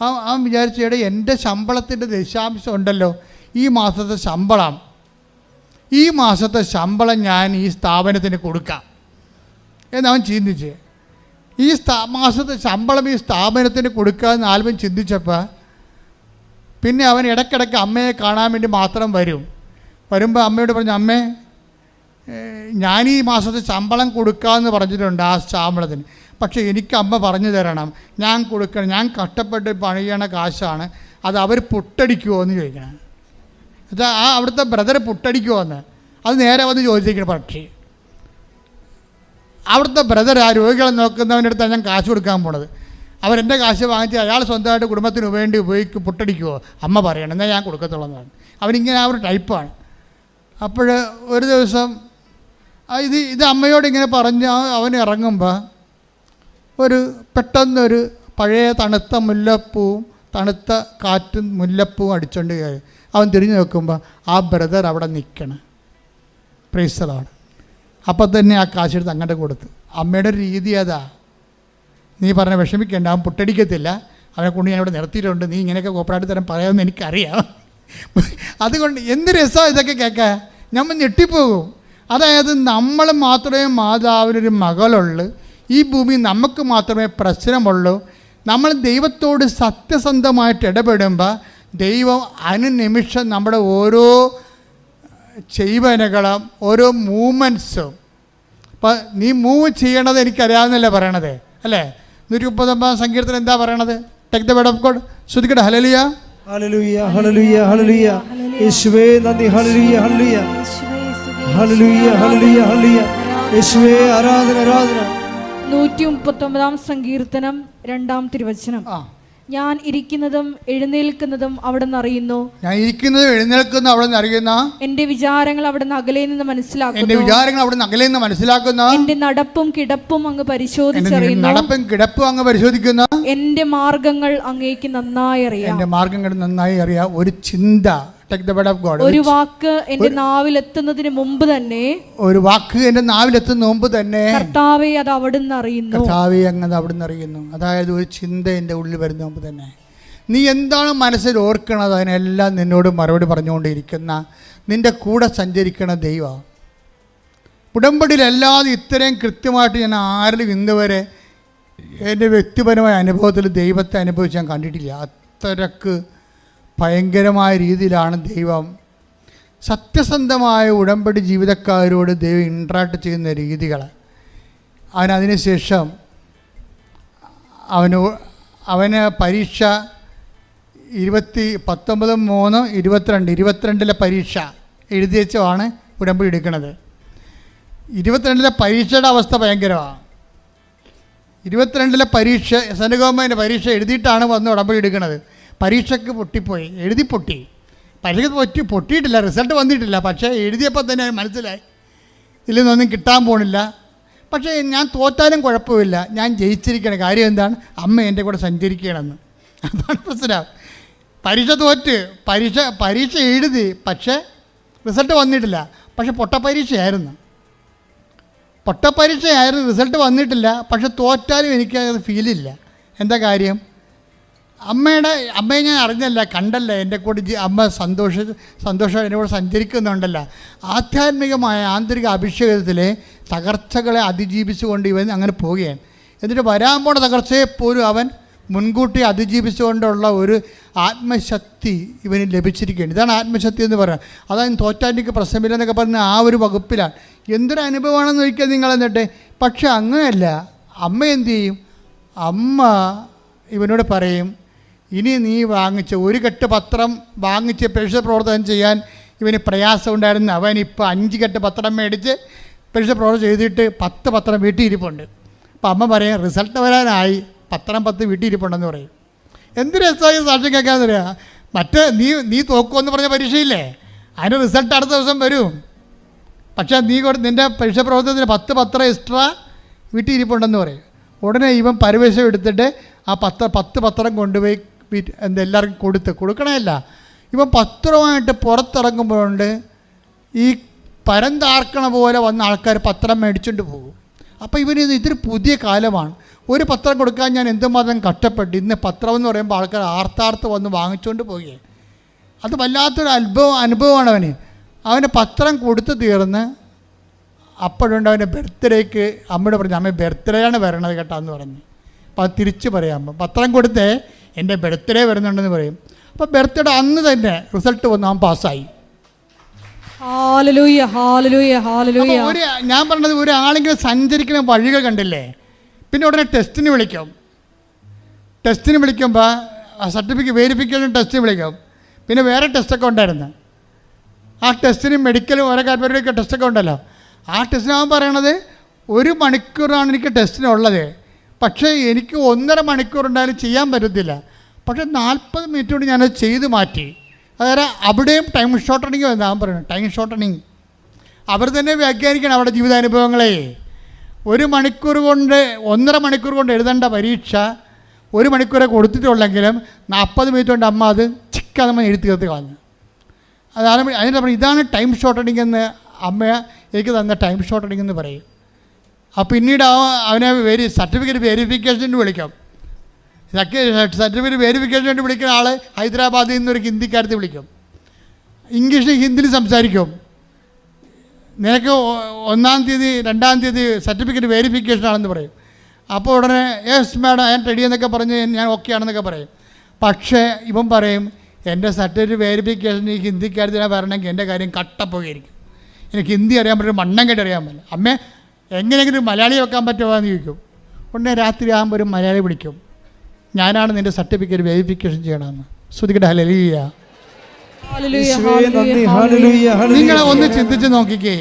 ആ അവൻ വിചാരിച്ചു എടേ എന്റെ ശമ്പളത്തിന്റെ ദശാംശം ഉണ്ടല്ലോ. ഈ മാസത്തെ ശമ്പളം. ഈ മാസത്തെ ശമ്പളം ഞാൻ ഈ സ്ഥാപനത്തിന് കൊടുക്കാം. എന്നവൻ ചിന്തിച്ച്. ഈ സ്ഥാ മാസത്തെ ശമ്പളം ഈ സ്ഥാപനത്തിന് കൊടുക്കാമെന്ന് ആൽബം ചിന്തിച്ചപ്പോൾ പിന്നെ അവൻ ഇടയ്ക്കിടയ്ക്ക് അമ്മയെ കാണാൻ വേണ്ടി മാത്രം വരും. വരുമ്പോൾ അമ്മയോട് പറഞ്ഞു അമ്മേ ഞാൻ ഈ മാസത്തെ ശമ്പളം കൊടുക്കാമെന്ന് പറഞ്ഞിട്ടുണ്ട് ആ ശമ്പളത്തിന്. പക്ഷേ എനിക്ക് അമ്മ പറഞ്ഞു തരണം. ഞാൻ കൊടുക്കണം. ഞാൻ കഷ്ടപ്പെട്ട് പണിയണ കാശാണ്. അത് അവർ പൊട്ടടിക്കുമോ എന്ന് ചോദിക്കണം. എന്നുവെച്ചാൽ ആ അവിടുത്തെ ബ്രദർ പൊട്ടടിക്കുമോ എന്ന് അത് നേരെ വന്ന് ചോദിച്ചിരിക്കണം പക്ഷേ. അവിടുത്തെ ബ്രദർ ആ രോഗികളെ നോക്കുന്നവന്റെ അടുത്താണ് ഞാൻ കാശ് കൊടുക്കാൻ പോണത്. അവരെന്റെ കാശ് വാങ്ങിച്ച് അയാൾ സ്വന്തമായിട്ട് കുടുംബത്തിന് വേണ്ടി ഉപയോഗിക്കും പൊട്ടടിക്കുമോ അമ്മ പറയണം എന്നാൽ ഞാൻ കൊടുക്കത്തുള്ളൂ എന്നാണ് അവനിങ്ങനെ ആ ഒരു ടൈപ്പാണ്. അപ്പോൾ ഒരു ദിവസം ഇത് ഇത് അമ്മയോട് ഇങ്ങനെ പറഞ്ഞ് അവൻ ഇറങ്ങുമ്പോൾ ഒരു പെട്ടെന്നൊരു പഴയ തണുത്ത മുല്ലപ്പൂവും തണുത്ത കാറ്റും മുല്ലപ്പൂവും അടിച്ചുകൊണ്ട് കയറി. അവൻ തിരിഞ്ഞു നോക്കുമ്പോൾ ആ ബ്രദർ അവിടെ നിൽക്കണം പ്രീസലാണ് അപ്പം തന്നെ ആ കാശെടുത്ത് അങ്ങോട്ട് കൊടുത്ത്. അമ്മയുടെ രീതി അതാ. നീ പറഞ്ഞ വിഷമിക്കേണ്ട അവൻ പുട്ടടിക്കത്തില്ല. അവനെ കൊണ്ട് ഞാൻ ഇവിടെ നിർത്തിയിട്ടുണ്ട്. നീ ഇങ്ങനെയൊക്കെ കോപ്പറായിട്ട് തരം പറയാമെന്ന് എനിക്കറിയാം. അതുകൊണ്ട് എന്ത് രസമാണ് ഇതൊക്കെ കേൾക്കാൻ? നമ്മൾ ഞെട്ടിപ്പോകും. അതായത് നമ്മൾ മാത്രമേ മാതാവിനൊരു മകളുള്ളൂ. ഈ ഭൂമി നമുക്ക് മാത്രമേ പ്രശ്നമുള്ളൂ. നമ്മൾ ദൈവത്തോട് സത്യസന്ധമായിട്ട് ഇടപെടുമ്പോൾ ദൈവം അനുനിമിഷം നമ്മുടെ ഓരോ ചെയ്വനകളും ഓരോ മൂമെന്റ്സും അപ്പം നീ മൂവ് ചെയ്യണത് എനിക്കറിയാവുന്നല്ലേ പറയണത്? അല്ലേ? നൂറ്റി മുപ്പത്തൊമ്പതാം സങ്കീർത്തനം എന്താ പറയണത്? Take the word of God ശ്രുതിക്കട്ടെ hallelujah hallelujah hallelujah ഹലലുയ യേശുവേ നന്ദി ഹലലുയ ഹലലുയ ഹലലുയ ഹലലുയ ഹലലുയ യേശുവേ ആരാധന ആരാധന. നൂറ്റി മുപ്പത്തൊമ്പതാം സങ്കീർത്തനം രണ്ടാം തിരുവചനം. ആ. ഞാൻ ഇരിക്കുന്നതും എഴുന്നേൽക്കുന്നതും അവിടെ നിന്ന് അറിയുന്നു. ഞാൻ ഇരിക്കുന്നതും എഴുന്നേൽക്കുന്ന അവിടെ നിന്ന് അറിയുന്ന എന്റെ വിചാരങ്ങൾ അവിടെ നിന്ന് അകലെ നിന്ന് മനസ്സിലാക്കുന്നു. വിചാരങ്ങൾ അവിടെ നിന്ന് അകലെ നിന്ന് മനസ്സിലാക്കുന്ന എന്റെ നടപ്പും കിടപ്പും അങ്ങ് പരിശോധിച്ചറിയുന്നു നടപ്പും കിടപ്പും അങ്ങ് പരിശോധിക്കുന്ന എന്റെ മാർഗങ്ങൾ അങ്ങേക്ക് നന്നായി അറിയാം. എന്റെ മാർഗങ്ങൾ നന്നായി അറിയാം. ഒരു ചിന്ത ഒരു വാക്ക് എന്റെ നാവിൽ എത്തുന്നതിന് മുമ്പ് തന്നെ ഒരു വാക്ക് എന്റെ നാവിലെത്തുന്ന മുമ്പ് തന്നെ കർത്താവെ അത് അവിടുന്ന് അറിയുന്നു. കർത്താവെ അങ്ങനെ അവിടുന്ന് അറിയുന്നു. അതായത് ഒരു ചിന്ത എന്റെ ഉള്ളിൽ വരുന്ന മുമ്പ് തന്നെ. നീ എന്താണ് മനസ്സിൽ ഓർക്കണത്? അതിനെല്ലാം നിന്നോട് മറുപടി പറഞ്ഞുകൊണ്ടിരിക്കുന്ന നിന്റെ കൂടെ സഞ്ചരിക്കണ ദൈവം. ഉടമ്പടിയിലല്ലാതെ ഇത്രയും കൃത്യമായിട്ട് ഞാൻ ആരിലും ഇന്ന് വരെ എന്റെ വ്യക്തിപരമായ അനുഭവത്തിൽ ദൈവത്തെ അനുഭവിച്ച് ഞാൻ കണ്ടിട്ടില്ല. അത്രയ്ക്ക് ഭയങ്കരമായ രീതിയിലാണ് ദൈവം സത്യസന്ധമായ ഉടമ്പടി ജീവിതക്കാരോട് ദൈവം ഇൻട്രാക്ട് ചെയ്യുന്ന രീതികൾ. അവൻ അതിനുശേഷം അവന് അവന് പരീക്ഷ ഇരുപത്തി പത്തൊമ്പത് മൂന്ന് ഇരുപത്തിരണ്ട് ഇരുപത്തിരണ്ടിലെ പരീക്ഷ എഴുതി വെച്ചാണ് ഉടമ്പടി എടുക്കുന്നത്. ഇരുപത്തിരണ്ടിലെ പരീക്ഷയുടെ അവസ്ഥ ഭയങ്കരമാണ് ഇരുപത്തിരണ്ടിലെ പരീക്ഷ ഗവൺമെന്റ് പരീക്ഷ എഴുതിയിട്ടാണ് വന്ന് ഉടമ്പടി എടുക്കുന്നത്. പരീക്ഷയ്ക്ക് പൊട്ടിപ്പോയി എഴുതി പൊട്ടി. പരീക്ഷ പൊട്ടി പൊട്ടിയിട്ടില്ല റിസൾട്ട് വന്നിട്ടില്ല. പക്ഷേ എഴുതിയപ്പോൾ തന്നെ മനസ്സിലായി. ഇതിൽ നിന്നൊന്നും കിട്ടാൻ പോണില്ല. പക്ഷേ ഞാൻ തോറ്റാലും കുഴപ്പമില്ല. ഞാൻ ജയിച്ചിരിക്കണം കാര്യം എന്താണ്? അമ്മ എന്റെ കൂടെ സഞ്ചരിക്കണമെന്ന്. അതാണ് പ്രശ്നം. പരീക്ഷ തോറ്റ് പരീക്ഷ പരീക്ഷ എഴുതി പക്ഷേ റിസൾട്ട് വന്നിട്ടില്ല. പക്ഷേ പൊട്ടപ്പരീക്ഷയായിരുന്നു. പൊട്ടപ്പരീക്ഷയായിരുന്നു റിസൾട്ട് വന്നിട്ടില്ല. പക്ഷെ തോറ്റാലും എനിക്ക് അത് ഫീലില്ല എന്താ കാര്യം? അമ്മയുടെ അമ്മയെ ഞാൻ അറിഞ്ഞല്ല കണ്ടല്ല. എന്റെ കൂടെ അമ്മ സന്തോഷ സന്തോഷം എന്റെ കൂടെ സഞ്ചരിക്കുന്നുണ്ടല്ല. ആധ്യാത്മികമായ ആന്തരിക അഭിഷേകത്തിലെ തകർച്ചകളെ അതിജീവിച്ചുകൊണ്ട് ഇവൻ അങ്ങനെ പോവുകയാണ്. എന്നിട്ട് വരാൻ പോണ തകർച്ചയെ പോലും അവൻ മുൻകൂട്ടി അതിജീവിച്ചുകൊണ്ടുള്ള ഒരു ആത്മശക്തി ഇവന് ലഭിച്ചിരിക്കുകയാണ്. ഇതാണ് ആത്മശക്തി എന്ന് പറയുന്നത് അതായത് പ്രശ്നമില്ല പ്രശ്നമില്ലെന്നൊക്കെ പറഞ്ഞ ആ ഒരു വകുപ്പിലാണ്. എന്തൊരു അനുഭവമാണെന്ന് ചോദിക്കുക നിങ്ങൾ എന്നിട്ട് പക്ഷെ അങ്ങനെയല്ല. അമ്മ എന്തു ചെയ്യും? അമ്മ ഇവനോട് പറയും ഇനി നീ വാങ്ങിച്ച ഒരു കെട്ട് പത്രം വാങ്ങിച്ച് പെരുഷ പ്രവർത്തനം ചെയ്യാൻ ഇവന് പ്രയാസം ഉണ്ടായിരുന്നു അവൻ ഇപ്പോൾ അഞ്ച് കെട്ട് പത്രം മേടിച്ച് പെരുഷ പ്രവർത്തനം ചെയ്തിട്ട് പത്ത് പത്രം വീട്ടിൽ ഇരിപ്പുണ്ട് അപ്പം അമ്മ പറയും റിസൾട്ട് വരാനായി. പത്രം പത്ത് വീട്ടിൽ ഇരിപ്പുണ്ടെന്ന് പറയും. എന്ത് രസമായി സാക്ഷ്യം കേൾക്കാമെന്ന് പറയാം മറ്റേ നീ നീ തോക്കുമെന്ന് പറഞ്ഞ പരീക്ഷയില്ലേ? അതിന്റെ റിസൾട്ട് അടുത്ത ദിവസം വരും. പക്ഷേ നീ കൂടെ നിന്റെ പരീക്ഷ പ്രവർത്തനത്തിന് പത്ത് പത്രം എക്സ്ട്രാ വീട്ടിൽ ഇരിപ്പുണ്ടെന്ന് പറയും. ഉടനെ ഇവൻ പരിവേഷം എടുത്തിട്ട് ആ പത്ര പത്ത് പത്രം കൊണ്ടുപോയി എന്താ എല്ലാവർക്കും കൊടുത്ത് കൊടുക്കണമല്ല ഇവൻ പത്രമായിട്ട് പുറത്തിറങ്ങുമ്പോഴുണ്ട് ഈ പരന്താർക്കണ പോലെ വന്ന ആൾക്കാർ പത്രം മേടിച്ചുകൊണ്ട് പോകും. അപ്പോൾ ഇവരിത് ഇത് ഇതൊരു പുതിയ കാലമാണ്. ഒരു പത്രം കൊടുക്കാൻ ഞാൻ എന്തുമാത്രം കഷ്ടപ്പെട്ടു ഇന്ന് പത്രം എന്ന് പറയുമ്പോൾ ആൾക്കാർ ആർത്താർത്ത് വന്ന് വാങ്ങിച്ചുകൊണ്ട് പോകുകയെ അത് വല്ലാത്തൊരു അനുഭവം അനുഭവമാണ് അവന്. അവന് പത്രം കൊടുത്തു തീർന്ന് അപ്പോഴുണ്ട് അവന്റെ ബർത്ത്ഡേക്ക് അമ്മയോട് പറഞ്ഞു അമ്മ ബർത്ത്ഡേ ആണ് വരണത് കേട്ടോ എന്ന് പറഞ്ഞു. അപ്പം അത് തിരിച്ച് പറയാം. പത്രം കൊടുത്തേ എന്റെ ബർത്ത്ഡേ വരുന്നുണ്ടെന്ന് പറയും. അപ്പോൾ ബർത്ത്ഡേ അന്ന് തന്നെ റിസൾട്ട് വന്ന് അവൻ പാസ്സായി. ഒരു ഞാൻ പറഞ്ഞത് ഒരാളെങ്കിലും സഞ്ചരിക്കുന്ന വഴികൾ കണ്ടില്ലേ? പിന്നെ ഉടനെ ടെസ്റ്റിന് വിളിക്കും. ടെസ്റ്റിന് വിളിക്കുമ്പോൾ സർട്ടിഫിക്കറ്റ് വെരിഫിക്കേഷൻ ടെസ്റ്റ് വിളിക്കും. പിന്നെ വേറെ ടെസ്റ്റൊക്കെ ഉണ്ടായിരുന്നു. ആ ടെസ്റ്റിന് മെഡിക്കലും ഓരോ കാര്യപരിപാടിയൊക്കെ ടെസ്റ്റൊക്കെ ഉണ്ടല്ലോ. ആ ടെസ്റ്റിന് അവൻ പറയണത് ഒരു മണിക്കൂറാണ് എനിക്ക് ടെസ്റ്റിനുള്ളത്. പക്ഷേ എനിക്ക് ഒന്നര മണിക്കൂർ ഉണ്ടായാലും ചെയ്യാൻ പറ്റത്തില്ല. പക്ഷേ നാൽപ്പത് മിനിറ്റ് കൊണ്ട് ഞാനത് ചെയ്ത് മാറ്റി. അതായത് അവിടെയും ടൈം ഷോർട്ടണിങ് അവൻ പറയുന്നത്. ടൈം ഷോർട്ടണിങ് അവർ തന്നെ വ്യാഖ്യാനിക്കണം അവിടെ ജീവിതാനുഭവങ്ങളെ. ഒരു മണിക്കൂർ കൊണ്ട് ഒന്നര മണിക്കൂർ കൊണ്ട് എഴുതേണ്ട പരീക്ഷ ഒരു മണിക്കൂറെ കൊടുത്തിട്ടുള്ളെങ്കിലും നാൽപ്പത് മിനിറ്റ് കൊണ്ട് അമ്മ അത് ചിക്ക നമ്മൾ എഴുതി തീർത്ത് കളഞ്ഞു. അതാണ് അതിന്റെ ഇതാണ് ടൈം ഷോർട്ടണിങ് എന്ന് അമ്മ എനിക്ക് തന്ന ടൈം ഷോർട്ടണിങ് എന്ന് പറയും. അപ്പോൾ പിന്നീട് അവ അവനെ വെരി സർട്ടിഫിക്കറ്റ് വെരിഫിക്കേഷന് വിളിക്കാം. സർട്ടിഫിക്കറ്റ് വെരിഫിക്കേഷന് വേണ്ടി വിളിക്കുന്ന ആൾ ഹൈദരാബാദിൽ നിന്നൊരു ഹിന്ദിക്കാരത്തെ വിളിക്കും. ഇംഗ്ലീഷിൽ ഹിന്ദിയിൽ സംസാരിക്കും. നിനക്ക് ഒന്നാം തീയതി രണ്ടാം തീയതി സർട്ടിഫിക്കറ്റ് വെരിഫിക്കേഷൻ ആണെന്ന് പറയും. അപ്പോൾ ഉടനെ യെസ് മാഡം ഞാൻ റെഡി എന്നൊക്കെ പറഞ്ഞ് ഞാൻ ഓക്കെ ആണെന്നൊക്കെ പറയും. പക്ഷേ ഇവൻ പറയും എന്റെ സർട്ടിഫിക്കറ്റ് വെരിഫിക്കേഷൻ ഈ ഹിന്ദിക്കാരത്തിനെ പറയണമെങ്കിൽ എന്റെ കാര്യം കട്ടപ്പോയിരിക്കും എനിക്ക് ഹിന്ദി അറിയാൻ പറ്റും മണ്ണം കേട്ട് അറിയാൻ പറ്റില്ല. അമ്മേ എങ്ങനെയെങ്കിലും ഒരു മലയാളി വെക്കാൻ പറ്റുമോ എന്ന് ചോദിക്കും. ഉടനെ രാത്രി ആകുമ്പോൾ ഒരു മലയാളി വിളിക്കും. ഞാനാണ് നിന്റെ സർട്ടിഫിക്കറ്റ് വെരിഫിക്കേഷൻ ചെയ്യണമെന്ന്. ശ്രുതിക്കട്ടെ ഹലലിയ നിങ്ങൾ ഒന്ന് ചിന്തിച്ച് നോക്കിക്കേ.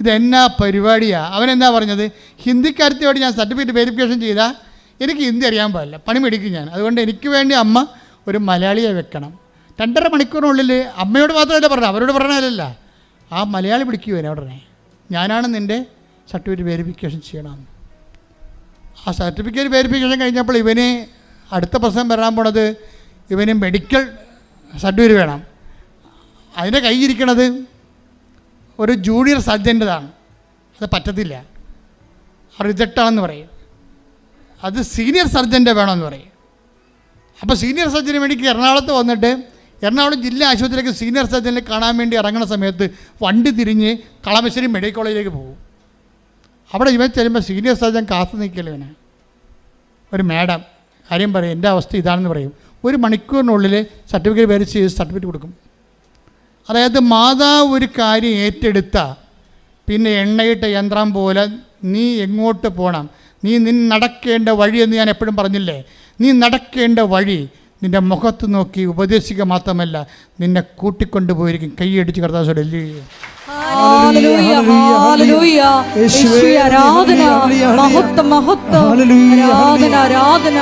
ഇതെന്നാ പരിപാടിയാ? അവനെന്താ പറഞ്ഞത്? ഹിന്ദിക്കാരത്തിയോട് ഞാൻ സർട്ടിഫിക്കറ്റ് വെരിഫിക്കേഷൻ ചെയ്താൽ എനിക്ക് ഹിന്ദി അറിയാൻ പാടില്ല. പണി മേടിക്കും ഞാൻ. അതുകൊണ്ട് എനിക്ക് വേണ്ടി അമ്മ ഒരു മലയാളിയെ വെക്കണം. രണ്ടര മണിക്കൂറിനുള്ളിൽ അമ്മയോട് മാത്രമല്ല പറഞ്ഞത് അവരോട് പറഞ്ഞതല്ല. ആ മലയാളി പിടിക്കുവേനെ ഉടനെ. ഞാനാണ് നിന്റെ സർട്ടിഫിക്കറ്റ് വെരിഫിക്കേഷൻ ചെയ്യണം. ആ സർട്ടിഫിക്കറ്റ് വെരിഫിക്കേഷൻ കഴിഞ്ഞപ്പോൾ ഇവന് അടുത്ത പ്രശ്നം വരാൻ പോണത് ഇവന് മെഡിക്കൽ സർട്ടിഫിക്കറ്റ് വേണം. അതിന്റെ കയ്യിരിക്കണത് ഒരു ജൂനിയർ സർജന്റെതാണ് അത് പറ്റത്തില്ല. റിജക്റ്റാണെന്ന് പറയും. അത് സീനിയർ സർജന്റെ വേണമെന്ന് പറയും. അപ്പോൾ സീനിയർ സർജന് വേണ്ടി എറണാകുളത്ത് വന്നിട്ട് എറണാകുളം ജില്ലാ ആശുപത്രിയിലേക്ക് സീനിയർ സർജനെ കാണാൻ വേണ്ടി ഇറങ്ങുന്ന സമയത്ത് വണ്ടി തിരിഞ്ഞ് കളമശ്ശേരി മെഡിക്കൽ കോളേജിലേക്ക് പോകും. അവിടെ ഇവൻ ചെല്ലുമ്പോൾ സീനിയർ സർജൻ കാത്തു നിൽക്കല ഇവനെ ഒരു മാഡം കാര്യം പറയും എന്റെ അവസ്ഥ ഇതാണെന്ന് പറയും ഒരു മണിക്കൂറിനുള്ളിൽ സർട്ടിഫിക്കറ്റ് വരച്ച് സർട്ടിഫിക്കറ്റ് കൊടുക്കും അതായത് മാതാവ് ഒരു കാര്യം ഏറ്റെടുത്ത പിന്നെ എണ്ണയിട്ട യന്ത്രം പോലെ നീ എങ്ങോട്ട് പോകണം നീ നിൻ നടക്കേണ്ട വഴി എന്ന് ഞാൻ എപ്പോഴും പറഞ്ഞില്ലേ നീ നടക്കേണ്ട വഴി നിന്റെ മുഖത്ത് നോക്കി ഉപദേശിക്കുക മാത്രമല്ല നിന്നെ കൂട്ടിക്കൊണ്ടുപോയിരിക്കും കൈയടിച്ച് ഹാലലൂയ യേശുവേ ആരാധന മഹത്വം മഹത്വം. ആരാധന ആരാധന.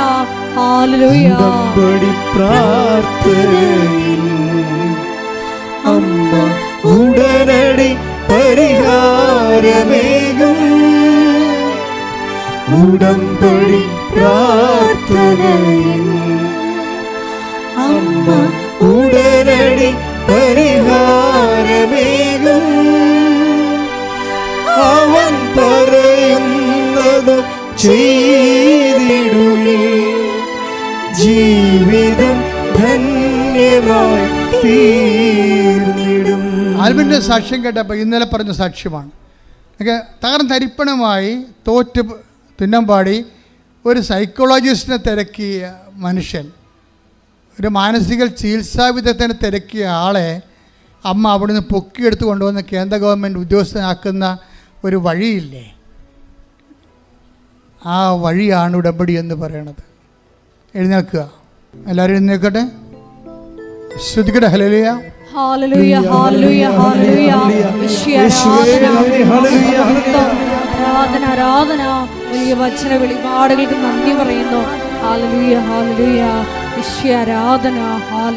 ഉടമ്പടി പ്രാർത്ഥനയിൽ അമ്മ ഉടനടി പരിഹാരമേകും. ഉടമ്പടി പ്രാർത്ഥനയിൽ അമ്മ ഉടനടി പരിഹാരമേകും. അവൻ പറയുന്നത് ചെയ്തിടുവിൽ ജീവിതം ധന്യമായി തീർന്നിടും. ആൽബിന്റെ സാക്ഷ്യം കേട്ടപ്പോൾ ഇന്നലെ പറഞ്ഞ സാക്ഷ്യമാണ്. തകർന്നരിപ്പണമായി തോറ്റ് തിന്നമ്പാടി ഒരു സൈക്കോളജിസ്റ്റിനെ തിരക്കിയ മനുഷ്യൻ. ഒരു മാനസിക ചികിത്സാ വിദഗ്ധനെ തിരക്കിയ ആളെ അമ്മ അവിടുന്ന് പൊക്കിയെടുത്ത് കൊണ്ടുവന്ന് കേന്ദ്ര ഗവൺമെന്റ് ഉദ്യോഗസ്ഥനാക്കുന്ന ഒരു വഴിയില്ലേ? ആ വഴിയാണ് ഉടമ്പടി എന്ന് പറയണത്. എഴുന്നേൽക്കുക. എല്ലാവരും എഴുന്നേൽക്കട്ടെ? ശ്രുതിക്കട്ടെ ഹലലിയ ഹാലലൂയ ഹാലലൂയ ഹാലലൂയ ആരാധന ആരാധന വലിയ വചന വെളിപാടുകൾക്ക് നന്ദി പറയുന്നു. ഹാലലുയ ഹാലലൂയ ഈശോ ആരാധന ഹാല